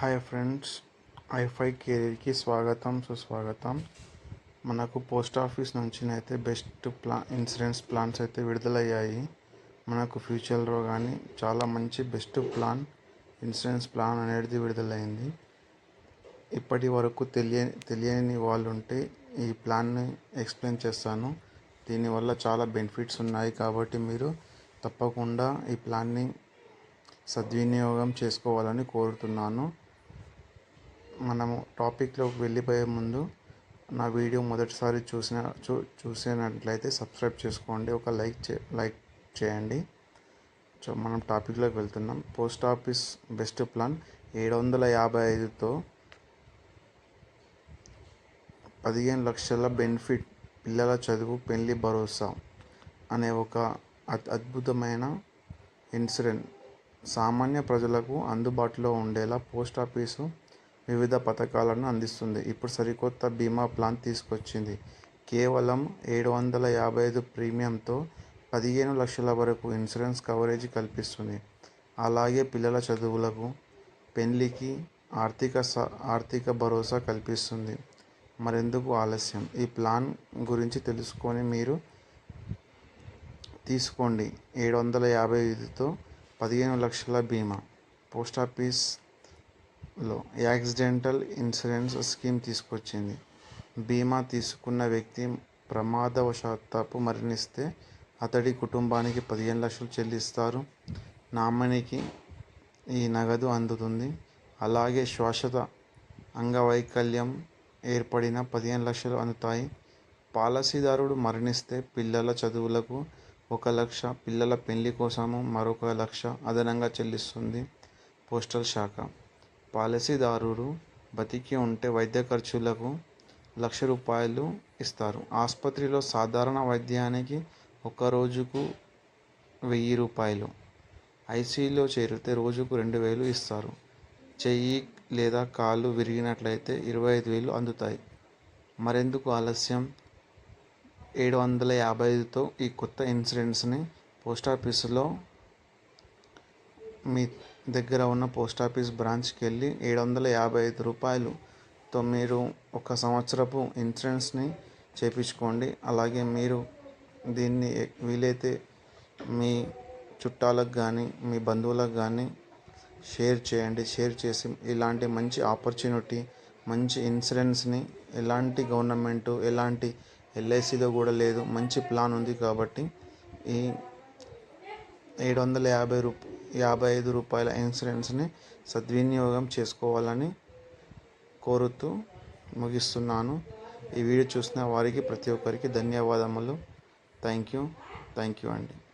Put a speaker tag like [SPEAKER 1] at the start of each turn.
[SPEAKER 1] Hi friends ఐఫై కెరీర్కి స్వాగతం సుస్వాగతం. మనకు పోస్ట్ ఆఫీస్ నుంచి అయితే బెస్ట్ ప్లా ఇన్సూరెన్స్ ప్లాన్స్ అయితే విడుదలయ్యాయి. మనకు ఫ్యూచర్లో కానీ చాలా మంచి బెస్ట్ ప్లాన్ ఇన్సూరెన్స్ ప్లాన్ అనేది విడుదలైంది. ఇప్పటి వరకు తెలియ తెలియని వాళ్ళు ఉంటే ఈ ప్లాన్ని ఎక్స్ప్లెయిన్ చేస్తాను. దీనివల్ల చాలా బెనిఫిట్స్ ఉన్నాయి కాబట్టి మీరు తప్పకుండా ఈ ప్లాన్ని సద్వినియోగం చేసుకోవాలని కోరుతున్నాను. మనము టాపిక్లోకి వెళ్ళిపోయే ముందు నా వీడియో మొదటిసారి చూసిన చూ చూసినట్లయితే సబ్స్క్రైబ్ చేసుకోండి. ఒక లైక్ చే లైక్ చేయండి. సో మనం టాపిక్లోకి వెళ్తున్నాం. పోస్ట్ ఆఫీస్ బెస్ట్ ప్లాన్ ఏడు వందల యాభై ఐదుతో పదిహేను లక్షల బెనిఫిట్ పిల్లల చదువు పెళ్ళి భరోసా అనే ఒక అద్ అద్భుతమైన ఇన్సూరెన్స్ సామాన్య ప్రజలకు అందుబాటులో ఉండేలా పోస్ట్ ఆఫీసు వివిధ పథకాలను అందిస్తుంది. ఇప్పుడు సరికొత్త బీమా ప్లాన్ తీసుకొచ్చింది. కేవలం ఏడు వందల యాభై ఐదు ప్రీమియంతో పదిహేను లక్షల వరకు ఇన్సూరెన్స్ కవరేజ్ కల్పిస్తుంది. అలాగే పిల్లల చదువులకు పెళ్ళికి ఆర్థిక స ఆర్థిక భరోసా కల్పిస్తుంది. మరెందుకు ఆలస్యం? ఈ ప్లాన్ గురించి తెలుసుకొని మీరు తీసుకోండి. ఏడు వందల యాభై ఐదుతో పదిహేను లక్షల బీమా. పోస్ట్ లో యాక్సిడెంటల్ ఇన్సూరెన్స్ స్కీమ్ తీసుకొచ్చింది. బీమా తీసుకున్న వ్యక్తి ప్రమాదవశాత్తు మరణిస్తే అతడి కుటుంబానికి పదిహేను లక్షలు చెల్లిస్తారు. నామినీకి ఈ నగదు అందుతుంది. అలాగే శాశ్వత అంగవైకల్యం ఏర్పడిన పదిహేను లక్షలు అందుతాయి. పాలసీదారుడు మరణిస్తే పిల్లల చదువులకు ఒక లక్ష పిల్లల పెళ్ళి కోసము మరొక లక్ష అదనంగా చెల్లిస్తుంది పోస్టల్ శాఖ. పాలసీదారుడు బతికి ఉంటే వైద్య ఖర్చులకు లక్ష రూపాయలు ఇస్తారు. ఆసుపత్రిలో సాధారణ వైద్యానికి ఒక రోజుకు వెయ్యి రూపాయలు. ఐసీయూలో చేరితే రోజుకు రెండు వేలు ఇస్తారు. చెయ్యి లేదా కాళ్ళు విరిగినట్లయితే ఇరవై ఐదు వేలు అందుతాయి. మరెందుకు ఆలస్యం? ఏడు వందల యాభై ఐదుతో ఈ కొత్త ఇన్సూరెన్స్ని పోస్ట్ ఆఫీసులో మీ దగ్గర ఉన్న పోస్ట్ ఆఫీస్ బ్రాంచ్కి వెళ్ళి ఏడు వందల యాభై ఐదు రూపాయలుతో మీరు ఒక సంవత్సరపు ఇన్సూరెన్స్ని చేపించుకోండి. అలాగే మీరు దీన్ని వీలైతే మీ చుట్టాలకు కానీ మీ బంధువులకు కానీ షేర్ చేయండి. షేర్ చేసి ఇలాంటి మంచి ఆపర్చునిటీ మంచి ఇన్సూరెన్స్ని ఎలాంటి గవర్నమెంట్ ఎలాంటి ఎల్ఐసిలో కూడా లేదు. మంచి ప్లాన్ ఉంది కాబట్టి ఈ ఏడు వందల యాభై రూపాయలు యాభై ఐదు రూపాయల ఇన్సూరెన్స్ని సద్వినియోగం చేసుకోవాలని కోరుతూ ముగిస్తున్నాను. ఈ వీడియో చూసిన వారికి ప్రతి ఒక్కరికి ధన్యవాదములు. Thank you. థ్యాంక్ యూ అండి.